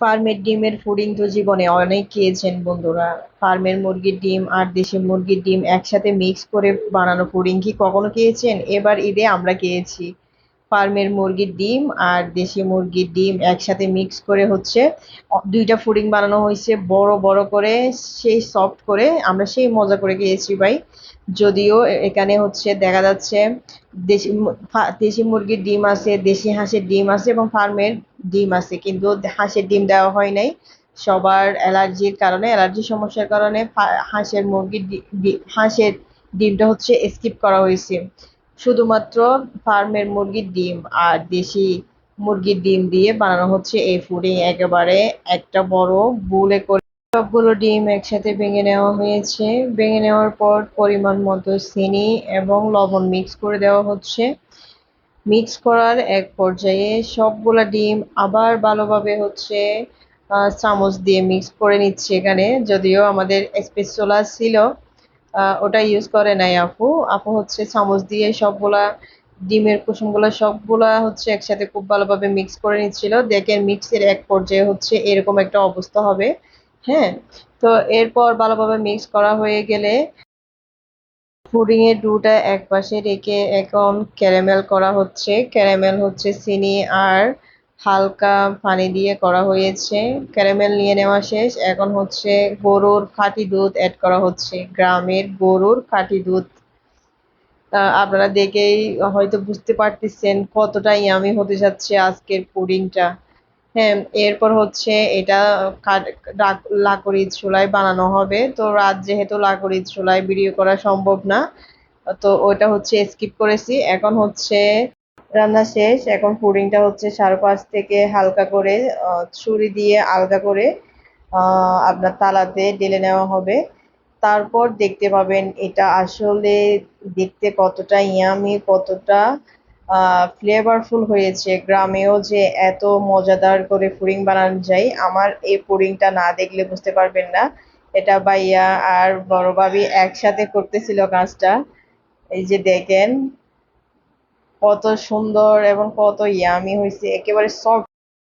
ফার্মের ডিমের ফুডিং তো জীবনে অনেক খেয়েছেন বন্ধুরা। ফার্মের মুরগির ডিম আর দেশি মুরগির ডিম একসাথে মিক্স করে বানানো পুডিং কি কখনো খেয়েছেন? এবার ঈদে আমরা খেয়েছি ফার্মের মুরগির ডিম আর দেশি মুরগির ডিম একসাথে মিক্স করে হচ্ছে। দুইটা ফুডিং বানানো হয়েছে, বড় বড় করে, সেই সফট করে। আমরা সেই মজা করে খেয়েছি ভাই। যদিও এখানে হচ্ছে দেখা যাচ্ছে দেশি দেশি মুরগির ডিম আছে, দেশি হাঁসের ডিম আছে এবং ফার্মের ডিম আছে, কিন্তু হাঁসের ডিম দেওয়া হয় নাই। সবার অ্যালার্জির কারণে, অ্যালার্জি সমস্যার কারণে হাঁসের মুরগির হাঁসের ডিমটা হচ্ছে স্কিপ করা হয়েছে। শুধুমাত্র ফার্মের মুরগির ডিম আর দেশি মুরগির ডিম দিয়ে বানানো হচ্ছে এই পুডিং একেবারে একটা বড় বুলে করে সবগুলো ডিম একসাথে ভেঙে নেওয়া হয়েছে। ভেঙে নেওয়ার পর পরিমাণ মতো চিনি এবং লবণ মিক্স করে দেওয়া হচ্ছে। মিক্স করার এক পর্যায়ে সবগুলা ডিম আবার ভালোভাবে হচ্ছে চামচ দিয়ে মিক্স করে নিচ্ছে এখানে। যদিও আমাদের স্পেসোলা ছিল ওটা ইউজ করে নাই আপু। আপু হচ্ছে চামচ দিয়ে সবগুলা ডিমের কুসুমগুলা সবগুলা হচ্ছে একসাথে খুব ভালোভাবে মিক্স করে নিচ্ছিল। দেখেন মিক্সের এক পর্যায়ে হচ্ছে এরকম একটা অবস্থা হবে। হ্যাঁ তো এরপর ভালোভাবে মিক্স করা হয়ে গেলে পুডিং এর ডুটা এক পাশে রেখে এখন ক্যারামেল করা হচ্ছে। ক্যারামেল হচ্ছে চিনি আর হালকা পানি দিয়ে করা হয়েছে। ক্যারামেল নিয়ে নেওয়া শেষ। এখন হচ্ছে গরুর খাঁটি দুধ অ্যাড করা হচ্ছে। গ্রামের গরুর খাঁটি দুধ। আপনারা দেখেই হয়তো বুঝতে পারতেছেন কতটা ইয়ামি হতে যাচ্ছে আজকের পুডিংটা। হ্যাঁ এরপর হচ্ছে এটা লাকড়ির চুলায় বানানো হবে। তো রাত যেহেতু লাকড়ির চুলায় ভিডিও করা সম্ভব না, তো ওটা হচ্ছে স্কিপ করেছি। এখন হচ্ছে রান্না শেষ। এখন পুডিংটা হচ্ছে চারপাশ থেকে হালকা করে ছুরি দিয়ে আলগা করে আপনার তালাতে ঢেলে নেওয়া হবে। তারপর দেখতে পাবেন এটা আসলে দেখতে কতটা ইয়ামি, কতটা ফ্লেভারফুল হয়েছে। গ্রামেও যে এত মজাদার করে পুরিং বানানো যায়, আমার এই পুরিংটা না দেখলে বুঝতে পারবেন না। এটা ভাইয়া আর বড় ভাবি একসাথে করতেছিল কাজটা। এই যে দেখেন, কত সুন্দর এবং কত ইয়ামি হয়েছে। একেবারে সফট